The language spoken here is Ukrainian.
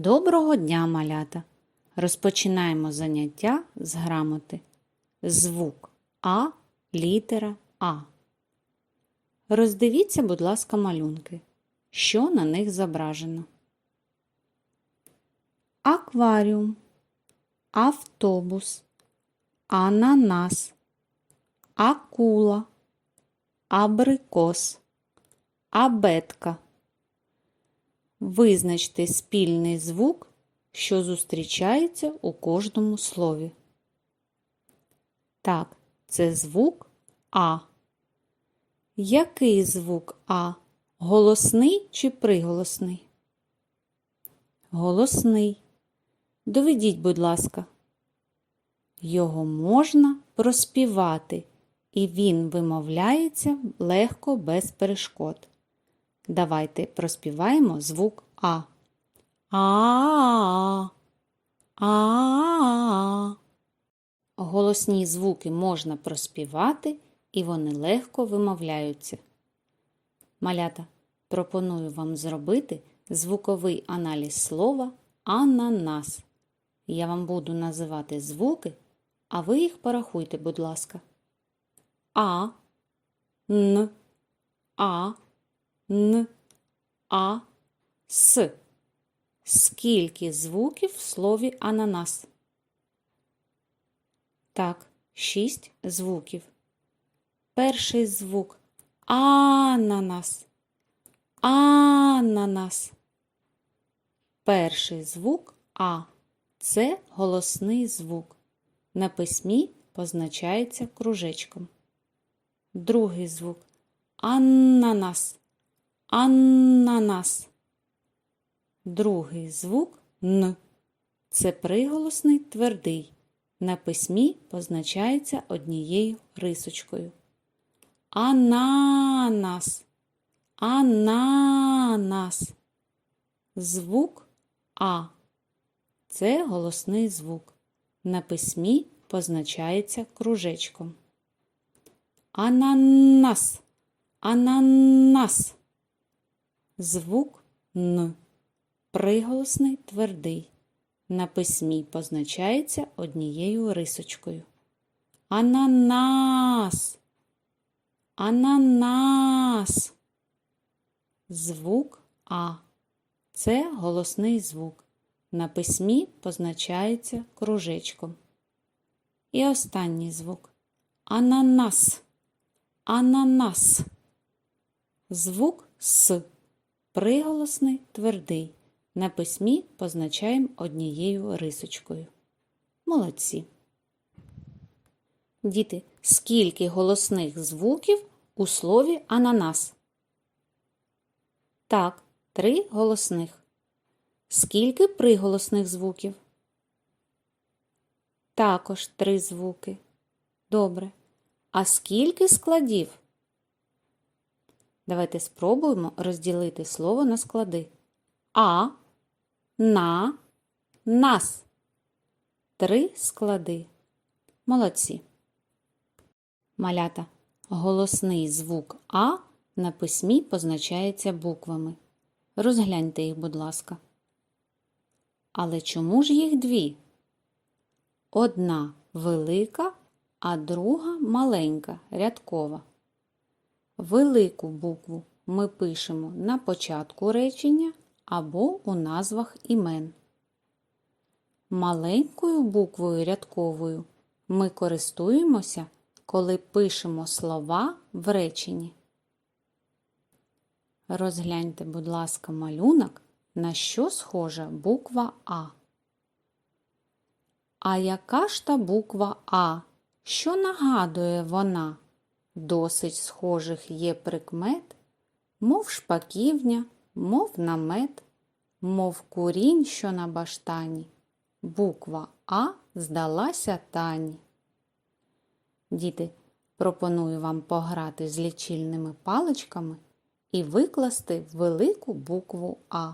Доброго дня, малята! Розпочинаємо заняття з грамоти. Звук А, літера А. Роздивіться, будь ласка, малюнки. Що на них зображено? Акваріум, автобус, ананас, акула, абрикос, абетка. Визначте спільний звук, що зустрічається у кожному слові. Так, це звук А. Який звук А? Голосний чи приголосний? Голосний. Доведіть, будь ласка. Його можна проспівати, і він вимовляється легко без перешкод. Давайте проспіваємо звук А. А. А. Голосні звуки можна проспівати, і вони легко вимовляються. Малята, пропоную вам зробити звуковий аналіз слова ананас. Я вам буду називати звуки, а ви їх порахуйте, будь ласка. А, Н, А, Н, А, С. Скільки звуків в слові ананас? Так, шість звуків. Перший звук ананас. Ананас. Перший звук А. Це голосний звук. На письмі позначається кружечком. Другий звук ананас. Ананас. Другий звук Н. Це приголосний твердий. На письмі позначається однією рисочкою. Ананас. Ананас. Звук А. Це голосний звук. На письмі позначається кружечком. Ананас. Ананас. Звук Н. Приголосний твердий. На письмі позначається однією рисочкою. Ананас. Ананас. Звук А. Це голосний звук. На письмі позначається кружечком. І останній звук. Ананас. Ананас. Звук С. Приголосний твердий. На письмі позначаємо однією рисочкою. Молодці. Діти, скільки голосних звуків у слові ананас? Так, три голосних. Скільки приголосних звуків? Також три звуки. Добре. А скільки складів? Давайте спробуємо розділити слово на склади. А, на, нас. Три склади. Молодці. Малята. Голосний звук А на письмі позначається буквами. Розгляньте їх, будь ласка. Але чому ж їх дві? Одна велика, а друга маленька, рядкова. Велику букву ми пишемо на початку речення або у назвах імен. Маленькою буквою рядковою ми користуємося, коли пишемо слова в реченні. Розгляньте, будь ласка, малюнок, на що схожа буква А. А яка ж та буква А? Що нагадує вона? Досить схожих є прикмет, мов шпаківня, мов намет, мов курінь, що на баштані. Буква А здалася тані. Діти, пропоную вам пограти з лічильними паличками і викласти велику букву А.